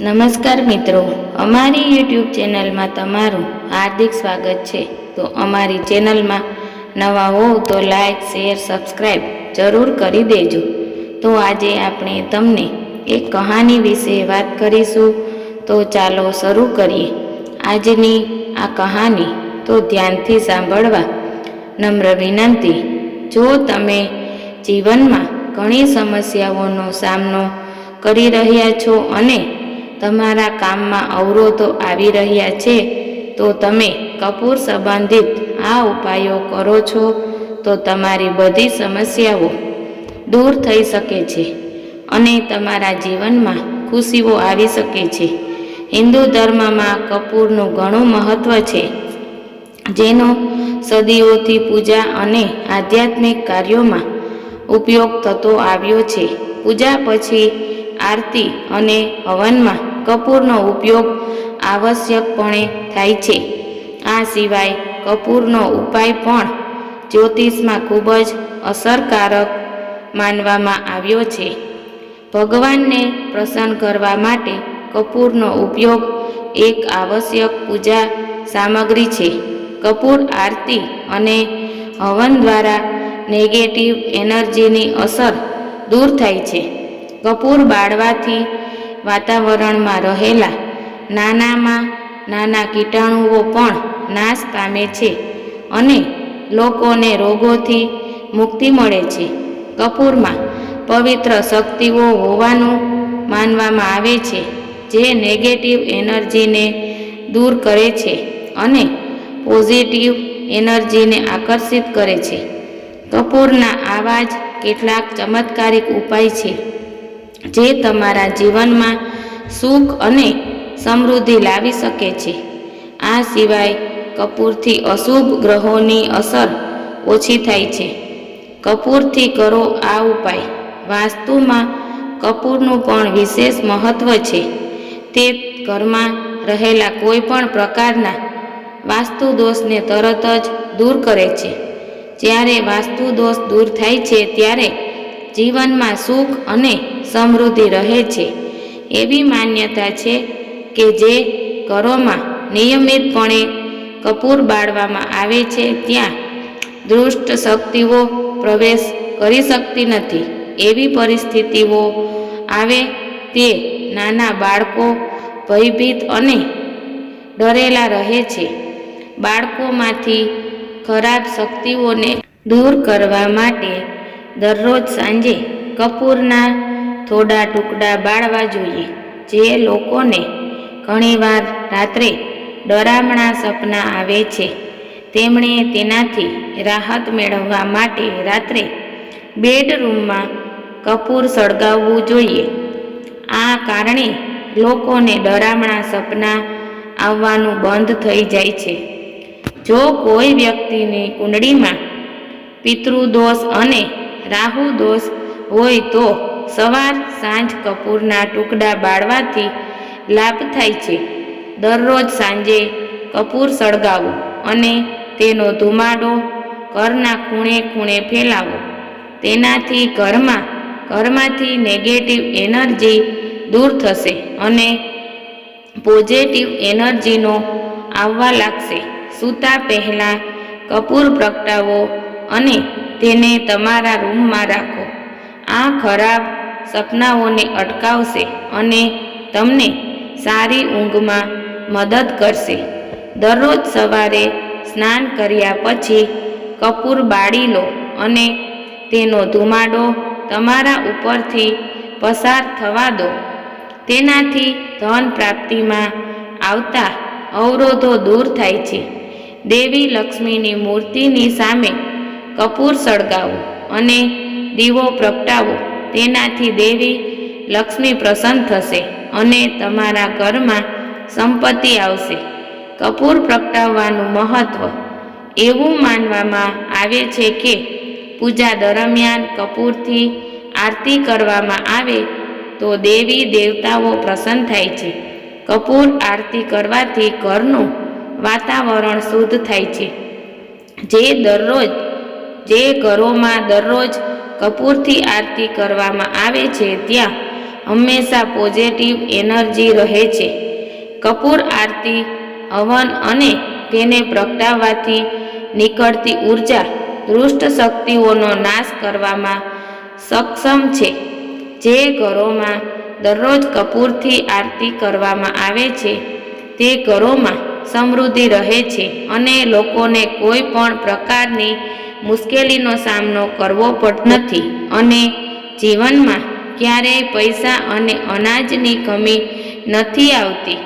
નમસ્કાર મિત્રો, અમારી યુટ્યુબ ચેનલમાં તમારું હાર્દિક સ્વાગત છે. તો અમારી ચેનલમાં નવા હોવ તો લાઈક, શેર સબસ્ક્રાઈબ જરૂર કરી દેજો. તો આજે આપણે તમને એક કહાની વિશે વાત કરીશું. તો ચાલો શરૂ કરીએ. આજની આ કહાની તો ધ્યાનથી સાંભળવા નમ્ર વિનંતી. જો તમે જીવનમાં ઘણી સમસ્યાઓનો સામનો કરી રહ્યા છો અને તમારા કામમાં અવરોધો આવી રહ્યા છે, તો તમે કપૂર સંબંધિત આ ઉપાયો કરો છો, તો તમારી બધી સમસ્યાઓ દૂર થઈ શકે છે અને તમારા જીવનમાં ખુશીઓ આવી શકે છે. હિન્દુ ધર્મમાં કપૂરનું ઘણું મહત્ત્વ છે, જેનો સદીઓથી પૂજા અને આધ્યાત્મિક કાર્યોમાં ઉપયોગ થતો આવ્યો છે. પૂજા પછી આરતી અને હવનમાં કપૂરનો ઉપયોગ આવશ્યકપણે થાય છે. આ સિવાય કપૂરનો ઉપાય પણ જ્યોતિષમાં ખૂબ જ અસરકારક માનવામાં આવ્યો છે. ભગવાનને પ્રસન્ન કરવા માટે કપૂરનો ઉપયોગ એક આવશ્યક પૂજા સામગ્રી છે. કપૂર આરતી અને હવન દ્વારા નેગેટિવ એનર્જીની અસર દૂર થાય છે. કપૂર બાળવાથી વાતાવરણમાં રહેલા નાનામાં નાના કીટાણુઓ પણ નાશ પામે છે અને લોકોને રોગોથી મુક્તિ મળે છે. કપૂરમાં પવિત્ર શક્તિઓ હોવાનું માનવામાં આવે છે, જે નેગેટિવ એનર્જીને દૂર કરે છે અને પોઝિટિવ એનર્જીને આકર્ષિત કરે છે. કપૂરના આવા જ કેટલાક ચમત્કારિક ઉપાય છે. જે તમારા જીવનમાં સુખ અને સમૃદ્ધિ લાવી શકે છે. આ સિવાય કપૂરથી અશુભ ગ્રહોની અસર ઓછી થાય છે. કપૂરથી કરો આ ઉપાય. વાસ્તુમાં કપૂરનું પણ વિશેષ મહત્ત્વ છે. તે ઘરમાં રહેલા કોઈ પણ પ્રકારના વાસ્તુ દોષને તરત જ દૂર કરે છે. જ્યારે વાસ્તુ દોષ દૂર થાય છે, ત્યારે જીવનમાં સુખ અને સમૃદ્ધિ રહે છે. એવી માન્યતા છે કે જે ઘરોમાં નિયમિતપણે કપૂર બાળવામાં આવે છે, ત્યાં દુષ્ટ શક્તિઓ પ્રવેશ કરી શકતી નથી. એવી પરિસ્થિતિઓ આવે તે નાના બાળકો ભયભીત અને ડરેલા રહે છે. બાળકોમાંથી ખરાબ શક્તિઓને દૂર કરવા માટે દરરોજ સાંજે કપૂરના થોડા ટુકડા બાળવા જોઈએ. જે લોકોને ઘણીવાર રાત્રે ડરામણા સપના આવે છે. તેમણે તેનાથી રાહત મેળવવા માટે રાત્રે બેડરૂમમાં કપૂર સળગાવવું જોઈએ. આ કારણે લોકોને ડરામણા સપના આવવાનું બંધ થઈ જાય છે. જો કોઈ વ્યક્તિની કુંડળીમાં પિતૃદોષ અને રાહુ દોષ હોય તો સવાર સાંજ કપૂરના ટુકડા બાળવાથી લાભ થાય છે. દરરોજ સાંજે કપૂર સળગાવો અને તેનો ધુમાડો ઘરના ખૂણે ખૂણે ફેલાવો. તેનાથી ઘરમાં, ઘરમાંથી નેગેટિવ એનર્જી દૂર થશે અને પોઝિટિવ એનર્જીનો આવવા લાગશે. સૂતા પહેલાં કપૂર પ્રગટાવો અને તેને તમારા રૂમમાં રાખો. આ ખરાબ સપનાઓને અટકાવશે અને તમને સારી ઊંઘમાં મદદ કરશે. દરરોજ સવારે સ્નાન કર્યા પછી કપૂર બાળી લો અને તેનો ધુમાડો તમારા ઉપરથી પસાર થવા દો. તેનાથી ધન પ્રાપ્તિમાં આવતા અવરોધો દૂર થાય છે. દેવી લક્ષ્મીની મૂર્તિની સામે કપૂર સળગાવો અને દીવો પ્રગટાવો. તેનાથી દેવી લક્ષ્મી પ્રસન્ન થશે અને તમારા ઘરમાં સંપત્તિ આવશે. કપૂર પ્રગટાવવાનું મહત્ત્વ એવું માનવામાં આવે છે કે પૂજા દરમિયાન કપૂરથી આરતી કરવામાં આવે તો દેવી દેવતાઓ પ્રસન્ન થાય છે. કપૂર આરતી કરવાથી ઘરનું વાતાવરણ શુદ્ધ થાય છે. જે દરરોજ, જે ઘરોમાં દરરોજ કપૂરથી આરતી કરવામાં આવે છે ત્યાં હંમેશા પોઝિટિવ એનર્જી રહે છે. કપૂર આરતી, હવન અને તેને પ્રગટાવવાથી નીકળતી ઊર્જા, દુષ્ટ શક્તિઓનો નાશ કરવામાં સક્ષમ છે. જે ઘરોમાં દરરોજ કપૂરથી આરતી કરવામાં આવે છે, તે ઘરોમાં સમૃદ્ધિ રહે છે અને લોકોને કોઈ પણ પ્રકારની મુશ્કેલીનો સામનો કરવો પડતો નથી અને જીવનમાં ક્યારેય પૈસા અને અનાજની કમી નથી આવતી.